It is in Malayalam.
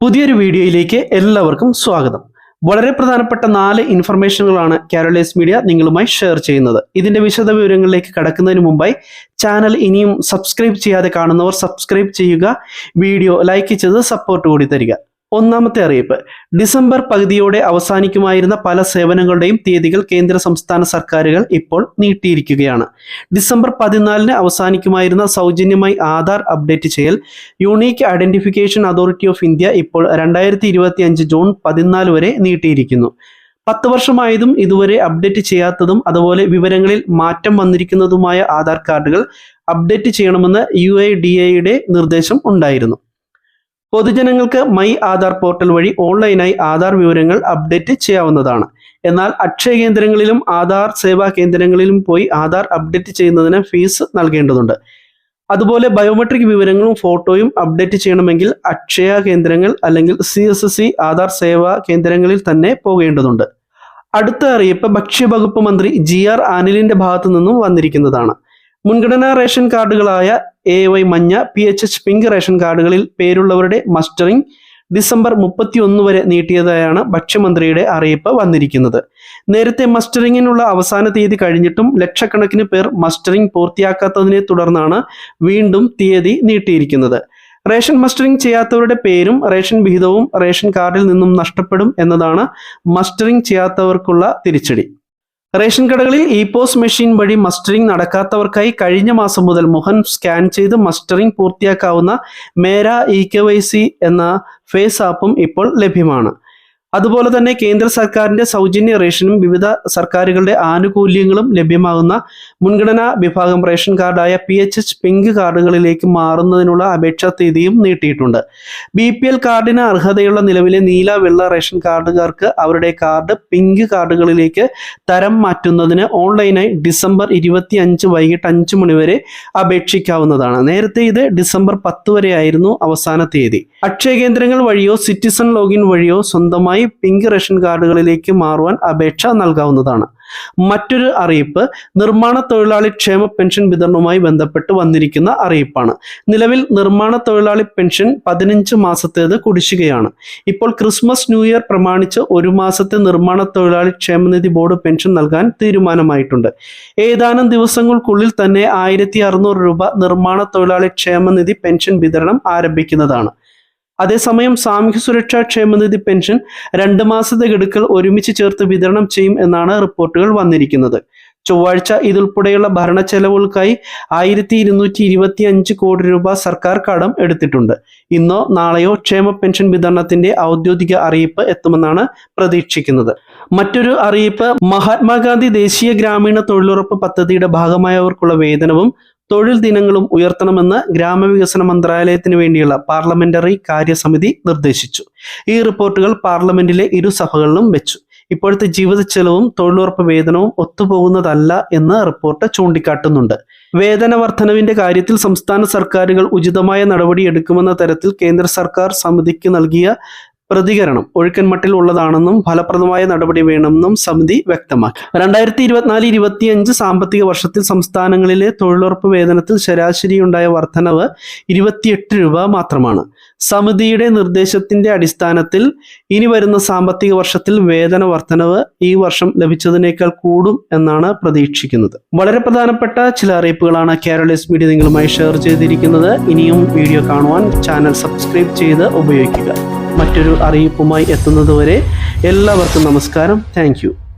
പുതിയൊരു വീഡിയോയിലേക്ക് എല്ലാവർക്കും സ്വാഗതം. വളരെ പ്രധാനപ്പെട്ട നാല് ഇൻഫർമേഷനുകളാണ് കാരോളൈസ് മീഡിയ നിങ്ങളുമായി ഷെയർ ചെയ്യുന്നത്. ഇതിന്റെ വിശദ വിവരങ്ങളിലേക്ക് കടക്കുന്നതിന് മുമ്പായി ചാനൽ ഇനിയും സബ്സ്ക്രൈബ് ചെയ്യാതെ കാണുന്നവർ സബ്സ്ക്രൈബ് ചെയ്യുക വീഡിയോ ലൈക്ക് ചെയ്ത് സപ്പോർട്ട് കൂടി തരിക. ഒന്നാമത്തെ അറിയിപ്പ്. ഡിസംബർ പകുതിയോടെ അവസാനിക്കുമായിരുന്ന പല സേവനങ്ങളുടെയും തീയതികൾ കേന്ദ്ര സംസ്ഥാന സർക്കാരുകൾ ഇപ്പോൾ നീട്ടിയിരിക്കുകയാണ്. ഡിസംബർ പതിനാലിന് അവസാനിക്കുമായിരുന്ന സൗജന്യമായി ആധാർ അപ്ഡേറ്റ് ചെയ്യൽ unique identification authority of India ഇപ്പോൾ രണ്ടായിരത്തി ജൂൺ പതിനാല് വരെ നീട്ടിയിരിക്കുന്നു. പത്ത് വർഷമായതും ഇതുവരെ അപ്ഡേറ്റ് ചെയ്യാത്തതും അതുപോലെ വിവരങ്ങളിൽ മാറ്റം വന്നിരിക്കുന്നതുമായ ആധാർ കാർഡുകൾ അപ്ഡേറ്റ് ചെയ്യണമെന്ന് യു ഐ ഡി എയുടെ നിർദ്ദേശം ഉണ്ടായിരുന്നു. പൊതുജനങ്ങൾക്ക് മൈ ആധാർ പോർട്ടൽ വഴി ഓൺലൈനായി ആധാർ വിവരങ്ങൾ അപ്ഡേറ്റ് ചെയ്യാവുന്നതാണ്. എന്നാൽ അക്ഷയ കേന്ദ്രങ്ങളിലും ആധാർ സേവാ കേന്ദ്രങ്ങളിലും പോയി ആധാർ അപ്ഡേറ്റ് ചെയ്യുന്നതിന് ഫീസ് നൽകേണ്ടതുണ്ട്. അതുപോലെ ബയോമെട്രിക് വിവരങ്ങളും ഫോട്ടോയും അപ്ഡേറ്റ് ചെയ്യണമെങ്കിൽ അക്ഷയ കേന്ദ്രങ്ങൾ അല്ലെങ്കിൽ C S S C Aadhaar Seva കേന്ദ്രങ്ങളിൽ തന്നെ പോകേണ്ടതുണ്ട്. അടുത്ത അറിയിപ്പ് ഭക്ഷ്യവകുപ്പ് മന്ത്രി ജി ആർ അനിലിന്റെ ഭാഗത്തു നിന്നും വന്നിരിക്കുന്നതാണ്. മുൻഗണനാ റേഷൻ കാർഡുകളായ എ വൈ മഞ്ഞ P H H pink ration കാർഡുകളിൽ പേരുള്ളവരുടെ മസ്റ്ററിംഗ് ഡിസംബർ മുപ്പത്തി ഒന്ന് വരെ നീട്ടിയതായാണ് ഭക്ഷ്യമന്ത്രിയുടെ അറിയിപ്പ് വന്നിരിക്കുന്നത്. നേരത്തെ മസ്റ്ററിങ്ങിനുള്ള അവസാന തീയതി കഴിഞ്ഞിട്ടും ലക്ഷക്കണക്കിന് പേർ മസ്റ്ററിംഗ് പൂർത്തിയാക്കാത്തതിനെ തുടർന്നാണ് വീണ്ടും തീയതി നീട്ടിയിരിക്കുന്നത്. റേഷൻ മസ്റ്ററിംഗ് ചെയ്യാത്തവരുടെ പേരും റേഷൻ വിഹിതവും റേഷൻ കാർഡിൽ നിന്നും നഷ്ടപ്പെടും എന്നതാണ് മസ്റ്ററിംഗ് ചെയ്യാത്തവർക്കുള്ള തിരിച്ചടി. റേഷൻ കടകളിൽ ഇ പോസ് മെഷീൻ വഴി മസ്റ്ററിംഗ് നടക്കാത്തവർക്കായി കഴിഞ്ഞ മാസം മുതൽ മുഖം സ്കാൻ ചെയ്ത് mustering പൂർത്തിയാക്കാവുന്ന Mera E K Y C എന്ന ഫേസ് ആപ്പും ഇപ്പോൾ ലഭ്യമാണ്. അതുപോലെ തന്നെ കേന്ദ്ര സർക്കാരിന്റെ സൗജന്യ റേഷനും വിവിധ സർക്കാരുകളുടെ ആനുകൂല്യങ്ങളും ലഭ്യമാകുന്ന മുൻഗണനാ വിഭാഗം റേഷൻ കാർഡായ പി എച്ച് എച്ച് പിങ്ക് കാർഡുകളിലേക്ക് മാറുന്നതിനുള്ള അപേക്ഷാ തീയതിയും നീട്ടിയിട്ടുണ്ട്. ബി പി എൽ കാർഡിന് അർഹതയുള്ള നിലവിലെ നീല വെള്ള റേഷൻ കാർഡുകാർക്ക് അവരുടെ കാർഡ് പിങ്ക് കാർഡുകളിലേക്ക് തരം മാറ്റുന്നതിന് ഓൺലൈനായി ഡിസംബർ ഇരുപത്തി അഞ്ച് വൈകിട്ട് അഞ്ച് മണിവരെ അപേക്ഷിക്കാവുന്നതാണ്. നേരത്തെ ഇത് ഡിസംബർ പത്ത് വരെയായിരുന്നു അവസാന തീയതി. അക്ഷയ കേന്ദ്രങ്ങൾ വഴിയോ സിറ്റിസൺ ലോഗിൻ വഴിയോ സ്വന്തമായി പിങ്ക് റേഷൻ കാർഡുകളിലേക്ക് മാറുവാൻ അപേക്ഷ നൽകാവുന്നതാണ്. മറ്റൊരു അറിയിപ്പ് നിർമ്മാണ തൊഴിലാളി ക്ഷേമ പെൻഷൻ വിതരണവുമായി ബന്ധപ്പെട്ട് വന്നിരിക്കുന്ന അറിയിപ്പാണ്. നിലവിൽ നിർമ്മാണ തൊഴിലാളി പെൻഷൻ പതിനഞ്ച് മാസത്തേത് കുടിശ്ശികയാണ്. ഇപ്പോൾ ക്രിസ്മസ് ന്യൂ ഇയർ പ്രമാണിച്ച് ഒരു മാസത്തെ നിർമ്മാണ തൊഴിലാളി ക്ഷേമനിധി ബോർഡ് പെൻഷൻ നൽകാൻ തീരുമാനമായിട്ടുണ്ട്. ഏതാനും ദിവസങ്ങൾക്കുള്ളിൽ തന്നെ ആയിരത്തി രൂപ നിർമ്മാണ തൊഴിലാളി ക്ഷേമനിധി പെൻഷൻ വിതരണം ആരംഭിക്കുന്നതാണ്. അതേസമയം സാമൂഹ്യ സുരക്ഷാ ക്ഷേമനിധി പെൻഷൻ രണ്ട് മാസത്തെ ഗഡുക്കൾ ഒരുമിച്ച് ചേർത്ത് വിതരണം ചെയ്യും എന്നാണ് റിപ്പോർട്ടുകൾ വന്നിരിക്കുന്നത്. ചൊവ്വാഴ്ച ഇതുൾപ്പെടെയുള്ള ഭരണ ചെലവുകൾക്കായി ആയിരത്തി ഇരുന്നൂറ്റി ഇരുപത്തി അഞ്ച് കോടി രൂപ സർക്കാർ കടം എടുത്തിട്ടുണ്ട്. ഇന്നോ നാളെയോ ക്ഷേമ പെൻഷൻ വിതരണത്തിന്റെ ഔദ്യോഗിക അറിയിപ്പ് എത്തുമെന്നാണ് പ്രതീക്ഷിക്കുന്നത്. മറ്റൊരു അറിയിപ്പ് മഹാത്മാഗാന്ധി ദേശീയ ഗ്രാമീണ തൊഴിലുറപ്പ് പദ്ധതിയുടെ ഭാഗമായവർക്കുള്ള വേതനവും തൊഴിൽ ദിനങ്ങളും ഉയർത്തണമെന്ന് ഗ്രാമവികസന മന്ത്രാലയത്തിന് വേണ്ടിയുള്ള പാർലമെന്ററി കാര്യസമിതി നിർദ്ദേശിച്ചു. ഈ റിപ്പോർട്ടുകൾ പാർലമെന്റിലെ ഇരു സഭകളിലും വെച്ചു. ഇപ്പോഴത്തെ ജീവിത ചെലവും തൊഴിലുറപ്പ് വേതനവും ഒത്തുപോകുന്നതല്ല എന്ന് റിപ്പോർട്ട് ചൂണ്ടിക്കാട്ടുന്നുണ്ട്. വേതന വർധനവിന്റെ കാര്യത്തിൽ സംസ്ഥാന സർക്കാരുകൾ ഉചിതമായ നടപടി എടുക്കുമെന്ന തരത്തിൽ കേന്ദ്ര സർക്കാർ സമിതിക്ക് നൽകിയ പ്രതികരണം. ഒഴുക്കൻമട്ടിൽ ഉള്ളതാണെന്നും ഫലപ്രദമായ നടപടി വേണമെന്നും സമിതി വ്യക്തമാക്കി. രണ്ടായിരത്തി ഇരുപത്തിനാല് ഇരുപത്തിയഞ്ച് സാമ്പത്തിക വർഷത്തിൽ സംസ്ഥാനങ്ങളിലെ തൊഴിലുറപ്പ് വേതനത്തിൽ ശരാശരിയുണ്ടായ വർധനവ് ഇരുപത്തിയെട്ട് രൂപ മാത്രമാണ്. സമിതിയുടെ നിർദ്ദേശത്തിന്റെ അടിസ്ഥാനത്തിൽ ഇനി വരുന്ന സാമ്പത്തിക വർഷത്തിൽ വേതന വർധനവ് ഈ വർഷം ലഭിച്ചതിനേക്കാൾ കൂടും എന്നാണ് പ്രതീക്ഷിക്കുന്നത്. വളരെ പ്രധാനപ്പെട്ട ചില അറിയിപ്പുകളാണ് കേരളീസ് മീഡിയ നിങ്ങളുമായി ഷെയർ ചെയ്തിരിക്കുന്നത്. ഇനിയും വീഡിയോ കാണുവാൻ ചാനൽ സബ്സ്ക്രൈബ് ചെയ്ത് ഉപയോഗിക്കുക. മറ്റൊരു അറിയിപ്പുമായി എത്തുന്നതുവരെ എല്ലാവർക്കും നമസ്കാരം. താങ്ക്